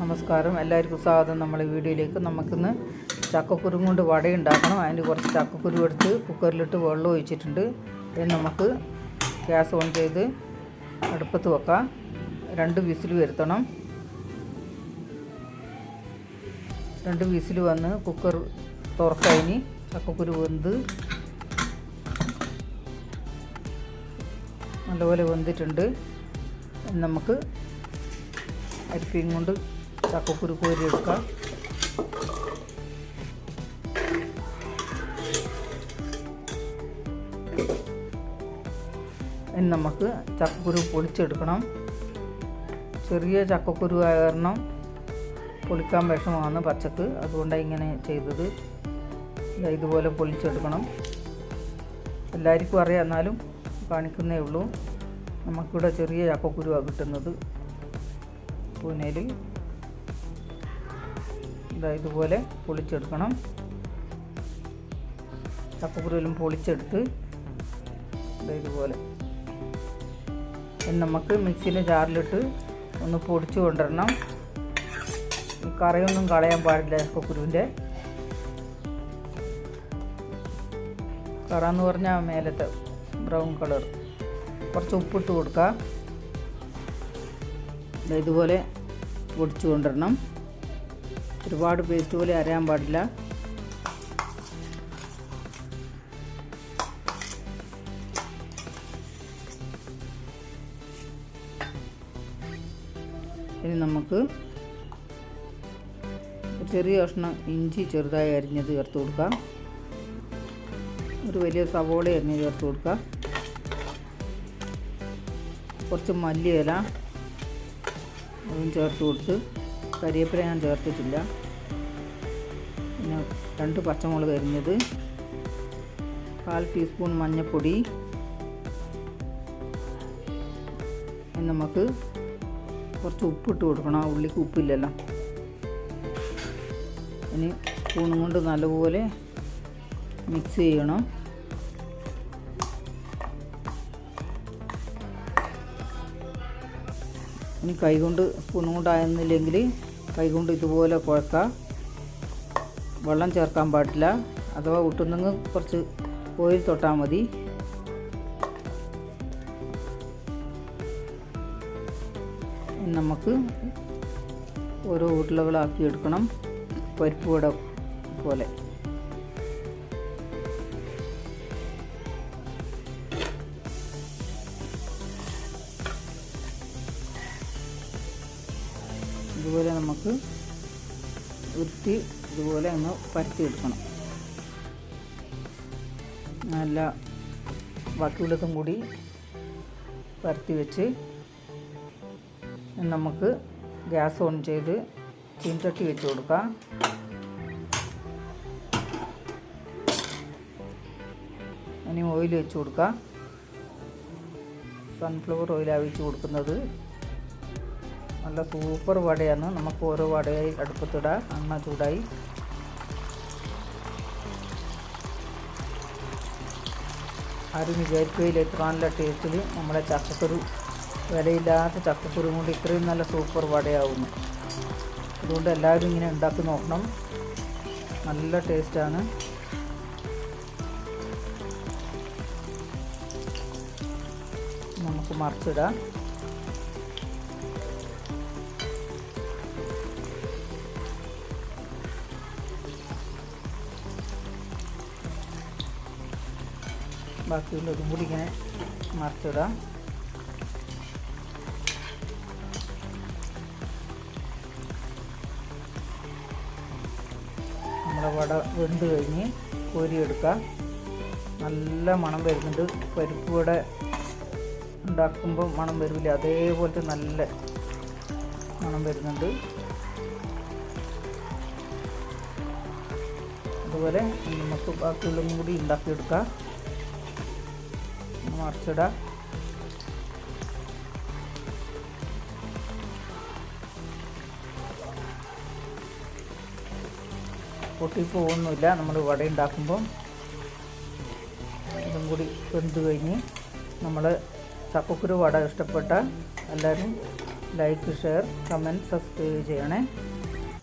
നമസ്കാരം. എല്ലാവർക്കും സ്വാഗതം. നമ്മളെ വീഡിയോയിലേക്ക് നമുക്കിന്ന് ചക്കക്കുരു കൊണ്ട് വട ഉണ്ടാക്കണം അതിന് കുറച്ച് ചക്കക്കുരു എടുത്ത് കുക്കറിലിട്ട് വെള്ളം ഒഴിച്ചിട്ടുണ്ട്. ഇത് നമുക്ക് ഗ്യാസ് ഓൺ ചെയ്ത് അടുപ്പത്ത് വെക്കാം. രണ്ട് വിസിൽ വരുത്തണം. രണ്ട് വിസിൽ വന്ന് കുക്കർ തുറക്കതിന് ചക്കക്കുരു വെന്ത് നല്ലപോലെ വെന്തിട്ടുണ്ട്. നമുക്ക് അരിപ്പയും കൊണ്ട് ചക്കക്കുരു കോരി എടുക്കാം ഇനി നമുക്ക് ചക്കക്കുരു പൊളിച്ചെടുക്കണം ചെറിയ ചക്കക്കുരു ആയ കാരണം പൊളിക്കാൻ വിഷമമാണ് പച്ചക്ക്. അതുകൊണ്ടാണ് ഇങ്ങനെ ചെയ്തത്. ഇതുപോലെ പൊളിച്ചെടുക്കണം. എല്ലാവർക്കും അറിയാം എന്നാലും കാണിക്കുന്നേ ഉള്ളൂ. നമുക്കിവിടെ ചെറിയ ചക്കക്കുരുവാണ് കിട്ടുന്നത്. പൂനയിൽ. ഇതാ ഇതുപോലെ പൊളിച്ചെടുക്കണം. ചക്കക്കുരുവിലും പൊളിച്ചെടുത്ത് ഇതാ ഇതുപോലെ. നമുക്ക് മിക്സിന്റെ ജാറിലിട്ട് ഒന്ന് പൊടിച്ചു കൊണ്ടുവരണം. ഈ കറിയൊന്നും കളയാൻ പാടില്ല ചക്കക്കുരുവിന്റെ. കറ എന്ന് പറഞ്ഞാൽ മേലത്തെ ബ്രൗൺ കളർ. കുറച്ച് ഉപ്പിട്ട് കൊടുക്കുക ഇതുപോലെ പൊടിച്ചു കൊണ്ടുവരണം. ഒരുപാട് പേസ്റ്റ് പോലെ അരയാൻ പാടില്ല. ഇനി നമുക്ക് ചെറിയ കഷ്ണം ഇഞ്ചി ചെറുതായി അരിഞ്ഞത് ചേർത്ത് കൊടുക്കാം. ഒരു വലിയ സവോള അരിഞ്ഞ് ചേർത്ത് കൊടുക്കാം. കുറച്ച് മല്ലിയില അതും ചേർത്ത് കൊടുത്ത് കരിവേപ്പില ഞാൻ ചേർത്തിട്ടില്ല. പിന്നെ രണ്ട് പച്ചമുളക് അരിഞ്ഞത്. കാൽ ടീസ്പൂൺ മഞ്ഞൾപ്പൊടി നമുക്ക് കുറച്ച് ഉപ്പിട്ട് കൊടുക്കണം. ആ ഉള്ളിക്ക് ഉപ്പില്ലല്ലോ. ഇനി സ്പൂണും കൊണ്ട് നല്ലപോലെ മിക്സ് ചെയ്യണം. ഇനി കൈകൊണ്ട് സ്പൂണും കൊണ്ടായിരുന്നില്ലെങ്കിൽ കൈകൊണ്ട് ഇതുപോലെ കുഴക്കാം വെള്ളം ചേർക്കാൻ പാടില്ല. അഥവാ ഒട്ടുന്നെങ്കിൽ കുറച്ച് ഓയിൽ തൊട്ടാൽ മതി. നമുക്ക് ഓരോ ഉരുളകളാക്കി എടുക്കണം. പരിപ്പ് വട പോലെ. ഇതുപോലെ നമുക്ക് ഉരുത്തി ഇതുപോലെ ഒന്ന് പരത്തിയെടുക്കണം. നല്ല ബാക്കിയുള്ളതും കൂടി പരത്തി വെച്ച് നമുക്ക് ഗ്യാസ് ഓൺ ചെയ്ത് ചീൻചട്ടി വെച്ച് കൊടുക്കാം. ഇനി ഓയിൽ വെച്ച് കൊടുക്കാം. സൺഫ്ലവർ ഓയിലാണ് വെച്ച് കൊടുക്കുന്നത്. നല്ല സൂപ്പർ വടയാണ്. നമുക്ക് ഓരോ വടയായി അടുപ്പത്തിടാം. എണ്ണ ചൂടായി. ആരും വിചാരിക്കുകയില്ല ഇത്ര നല്ല ടേസ്റ്റിൽ നമ്മളെ ചക്കക്കുരു വിലയില്ലാത്ത ചക്കക്കുരു കൊണ്ട് ഇത്രയും നല്ല സൂപ്പർ വടയാവുന്നു. അതുകൊണ്ട് എല്ലാവരും ഇങ്ങനെ ഉണ്ടാക്കി നോക്കണം. നല്ല ടേസ്റ്റാണ് നമുക്ക് മറിച്ചിടാം. ബാക്കിയുള്ളതും കൂടി ഇങ്ങനെ മറച്ചിടാം. നമ്മുടെ വട വെന്ത് കഴിഞ്ഞ് കോരിയെടുക്കാം. നല്ല മണം വരുന്നുണ്ട്. പരിപ്പ് വട ഉണ്ടാക്കുമ്പോൾ മണം വരില്ല. അതേപോലത്തെ നല്ല മണം വരുന്നുണ്ട്. അതുപോലെ നമുക്ക് ബാക്കിയുള്ളതും കൂടി ഉണ്ടാക്കിയെടുക്കാം. മറിച്ചിടാം പൊട്ടിപ്പോകുന്നില്ല നമ്മൾ വട ഉണ്ടാക്കുമ്പം ഇതും കൂടി വെന്ത് കഴിഞ്ഞ് നമ്മൾ ചക്കക്കുരു വട ഇഷ്ടപ്പെട്ട എല്ലാവരും ലൈക്ക് ഷെയർ കമന്റ് സബ്സ്ക്രൈബ് ചെയ്യണേ.